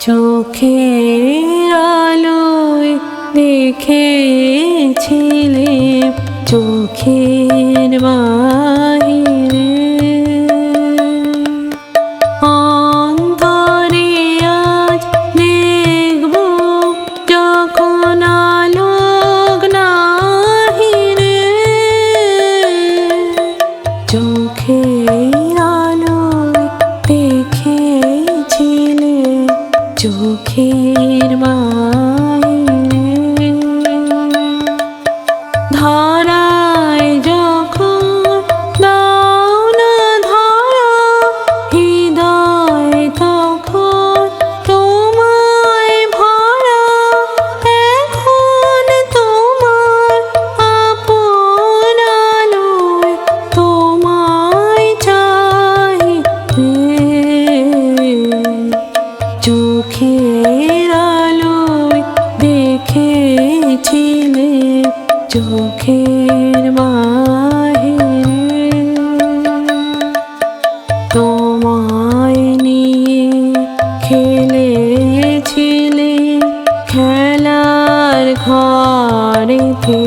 চোখের আলোয় দেখেছিলে চোখের বাহিনী মায়ের মাইনে ধরা চাঁদের আলোয় দেখেছিলে চোখের মাহে তোমায় নিয়ে খেলেছিলে খেলার ঘরেতে।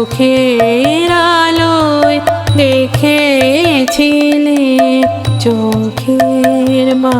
চোখের আলোয় দেখেছিলে চোখের মা